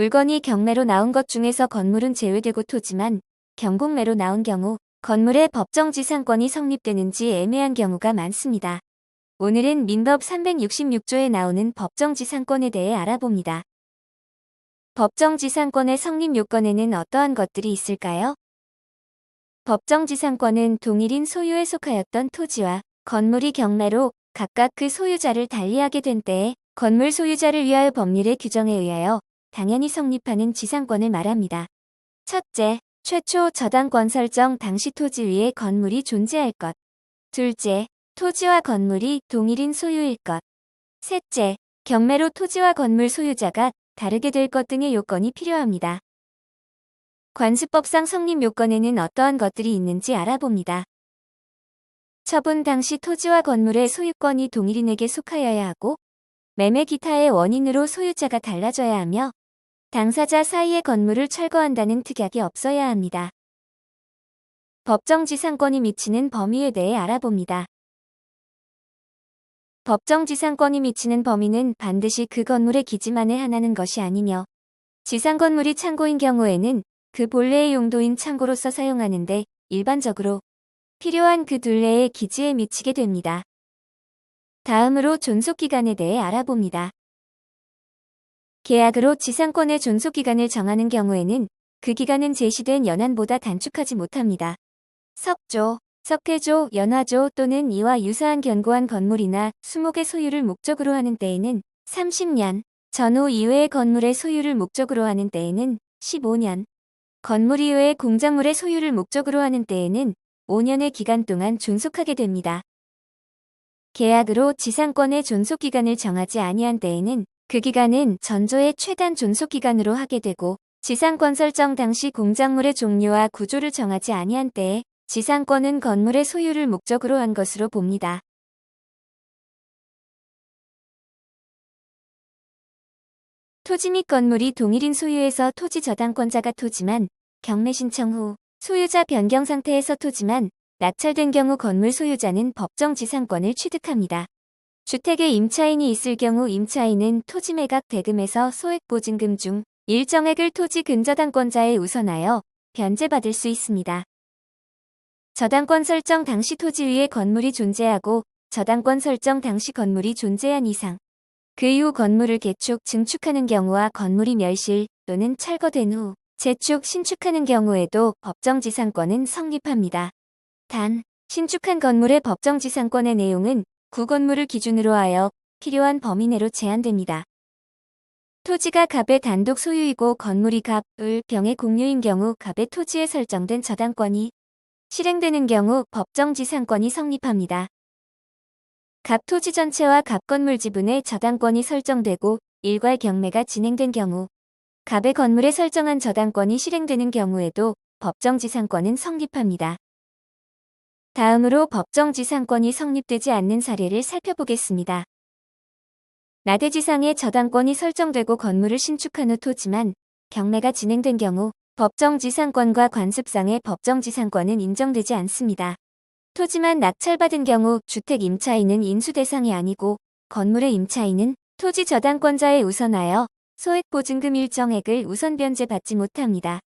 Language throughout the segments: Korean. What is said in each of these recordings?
물건이 경매로 나온 것 중에서 건물은 제외되고 토지만 경공매로 나온 경우 건물의 법정 지상권이 성립되는지 애매한 경우가 많습니다. 오늘은 민법 366조에 나오는 법정 지상권에 대해 알아봅니다. 법정 지상권의 성립 요건에는 어떠한 것들이 있을까요? 법정 지상권은 동일인 소유에 속하였던 토지와 건물이 경매로 각각 그 소유자를 달리하게 된 때에 건물 소유자를 위하여 법률의 규정에 의하여 당연히 성립하는 지상권을 말합니다. 첫째, 최초 저당권 설정 당시 토지 위에 건물이 존재할 것. 둘째, 토지와 건물이 동일인 소유일 것. 셋째, 경매로 토지와 건물 소유자가 다르게 될 것 등의 요건이 필요합니다. 관습법상 성립 요건에는 어떠한 것들이 있는지 알아봅니다. 처분 당시 토지와 건물의 소유권이 동일인에게 속하여야 하고 매매 기타의 원인으로 소유자가 달라져야 하며 당사자 사이의 건물을 철거한다는 특약이 없어야 합니다. 법정지상권이 미치는 범위에 대해 알아봅니다. 법정지상권이 미치는 범위는 반드시 그 건물의 기지만에 한하는 것이 아니며 지상건물이 창고인 경우에는 그 본래의 용도인 창고로서 사용하는데 일반적으로 필요한 그 둘레의 기지에 미치게 됩니다. 다음으로 존속기간에 대해 알아봅니다. 계약으로 지상권의 존속기간을 정하는 경우에는 그 기간은 제시된 연한보다 단축하지 못합니다. 석조, 석회조, 연화조 또는 이와 유사한 견고한 건물이나 수목의 소유를 목적으로 하는 때에는 30년, 전후 이외의 건물의 소유를 목적으로 하는 때에는 15년, 건물 이외의 공작물의 소유를 목적으로 하는 때에는 5년의 기간 동안 존속하게 됩니다. 계약으로 지상권의 존속기간을 정하지 아니한 때에는 그 기간은 전조의 최단 존속기간으로 하게 되고 지상권 설정 당시 공작물의 종류와 구조를 정하지 아니한 때에 지상권은 건물의 소유를 목적으로 한 것으로 봅니다. 토지 및 건물이 동일인 소유에서 토지 저당권자가 토지만 경매 신청 후 소유자 변경 상태에서 토지만 낙찰된 경우 건물 소유자는 법정 지상권을 취득합니다. 주택에 임차인이 있을 경우 임차인은 토지 매각 대금에서 소액 보증금 중 일정액을 토지 근저당권자에 우선하여 변제받을 수 있습니다. 저당권 설정 당시 토지 위에 건물이 존재하고 저당권 설정 당시 건물이 존재한 이상 그 이후 건물을 개축, 증축하는 경우와 건물이 멸실 또는 철거된 후 재축, 신축하는 경우에도 법정지상권은 성립합니다. 단, 신축한 건물의 법정지상권의 내용은 구건물을 기준으로 하여 필요한 범위 내로 제한됩니다. 토지가 갑의 단독 소유이고 건물이 갑, 을, 병의 공유인 경우 갑의 토지에 설정된 저당권이 실행되는 경우 법정 지상권이 성립합니다. 갑 토지 전체와 갑 건물 지분의 저당권이 설정되고 일괄 경매가 진행된 경우 갑의 건물에 설정한 저당권이 실행되는 경우에도 법정 지상권은 성립합니다. 다음으로 법정지상권이 성립되지 않는 사례를 살펴보겠습니다. 나대지상에 저당권이 설정되고 건물을 신축한 후 토지만 경매가 진행된 경우 법정지상권과 관습상의 법정지상권은 인정되지 않습니다. 토지만 낙찰받은 경우 주택 임차인은 인수 대상이 아니고 건물의 임차인은 토지 저당권자에 우선하여 소액 보증금 일정액을 우선 변제받지 못합니다.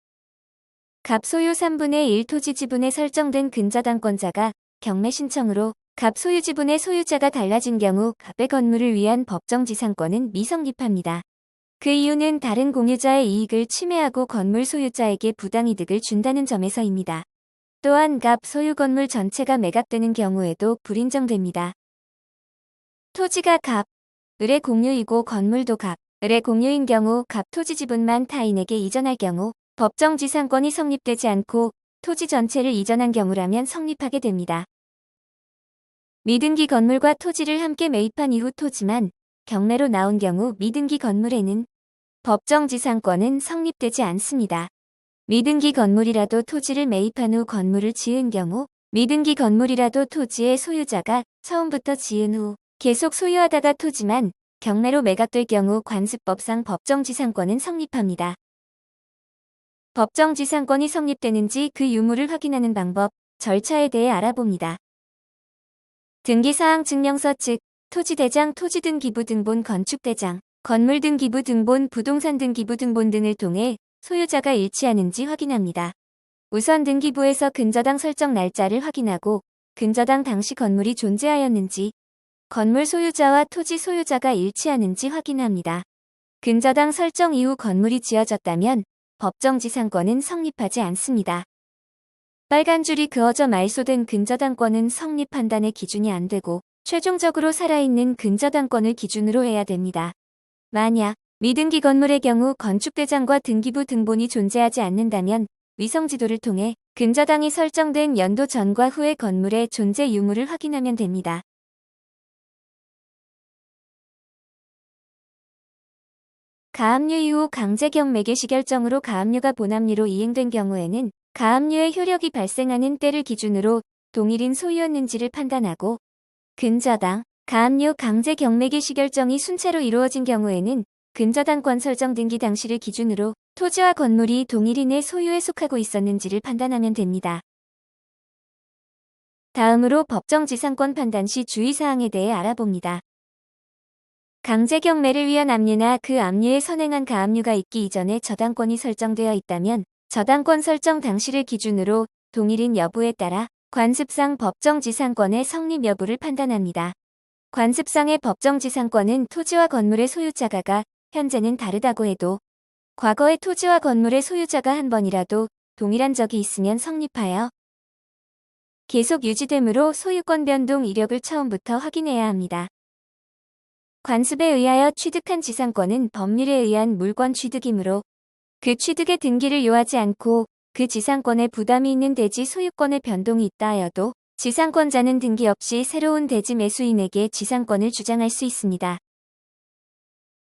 갑 소유 3분의 1 토지 지분에 설정된 근저당권자가 경매 신청으로 갑 소유 지분의 소유자가 달라진 경우 갑의 건물을 위한 법정 지상권은 미성립합니다. 그 이유는 다른 공유자의 이익을 침해하고 건물 소유자에게 부당이득을 준다는 점에서입니다. 또한 갑 소유 건물 전체가 매각되는 경우에도 불인정됩니다. 토지가 갑, 을의 공유이고 건물도 갑, 을의 공유인 경우 갑 토지 지분만 타인에게 이전할 경우 법정 지상권이 성립되지 않고 토지 전체를 이전한 경우라면 성립하게 됩니다. 미등기 건물과 토지를 함께 매입한 이후 토지만 경매로 나온 경우 미등기 건물에는 법정 지상권은 성립되지 않습니다. 미등기 건물이라도 토지를 매입한 후 건물을 지은 경우 미등기 건물이라도 토지의 소유자가 처음부터 지은 후 계속 소유하다가 토지만 경매로 매각될 경우 관습법상 법정 지상권은 성립합니다. 법정 지상권이 성립되는지 그 유무를 확인하는 방법, 절차에 대해 알아봅니다. 등기사항 증명서 측 토지대장 토지등기부 등본 건축대장 건물 등기부 등본, 부동산 등기부 등본 등을 통해 소유자가 일치하는지 확인합니다. 우선 등기부에서 근저당 설정 날짜를 확인하고 근저당 당시 건물이 존재하였는지 건물 소유자와 토지 소유자가 일치하는지 확인합니다. 근저당 설정 이후 건물이 지어졌다면 법정지상권은 성립하지 않습니다. 빨간 줄이 그어져 말소된 근저당권은 성립 판단의 기준이 안 되고 최종적으로 살아있는 근저당권을 기준으로 해야 됩니다. 만약 미등기 건물의 경우 건축대장과 등기부 등본이 존재하지 않는다면 위성지도를 통해 근저당이 설정된 연도 전과 후의 건물의 존재 유무를 확인하면 됩니다. 가압류 이후 강제경 매개시 결정으로 가압류가 본압류로 이행된 경우에는 가압류의 효력이 발생하는 때를 기준으로 동일인 소유였는지를 판단하고 근저당, 가압류 강제 경매기 시결정이 순차로 이루어진 경우에는 근저당권 설정 등기 당시를 기준으로 토지와 건물이 동일인의 소유에 속하고 있었는지를 판단하면 됩니다. 다음으로 법정지상권 판단 시 주의사항에 대해 알아봅니다. 강제 경매를 위한 압류나 그 압류에 선행한 가압류가 있기 이전에 저당권이 설정되어 있다면 저당권 설정 당시를 기준으로 동일인 여부에 따라 관습상 법정지상권의 성립 여부를 판단합니다. 관습상의 법정지상권은 토지와 건물의 소유자가가 현재는 다르다고 해도 과거의 토지와 건물의 소유자가 한 번이라도 동일한 적이 있으면 성립하여 계속 유지되므로 소유권 변동 이력을 처음부터 확인해야 합니다. 관습에 의하여 취득한 지상권은 법률에 의한 물권 취득이므로 그 취득의 등기를 요하지 않고 그 지상권에 부담이 있는 대지 소유권의 변동이 있다 하여도 지상권자는 등기 없이 새로운 대지 매수인에게 지상권을 주장할 수 있습니다.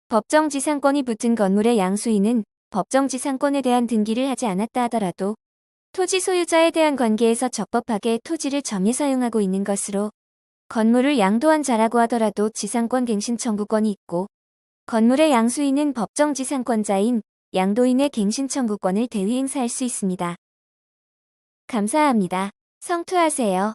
법정 지상권이 붙은 건물의 양수인은 법정 지상권에 대한 등기를 하지 않았다 하더라도 토지 소유자에 대한 관계에서 적법하게 토지를 점유 사용하고 있는 것으로 건물을 양도한 자라고 하더라도 지상권 갱신 청구권이 있고 건물의 양수인은 법정 지상권자인 양도인의 갱신 청구권을 대위 행사할 수 있습니다. 감사합니다. 성투하세요.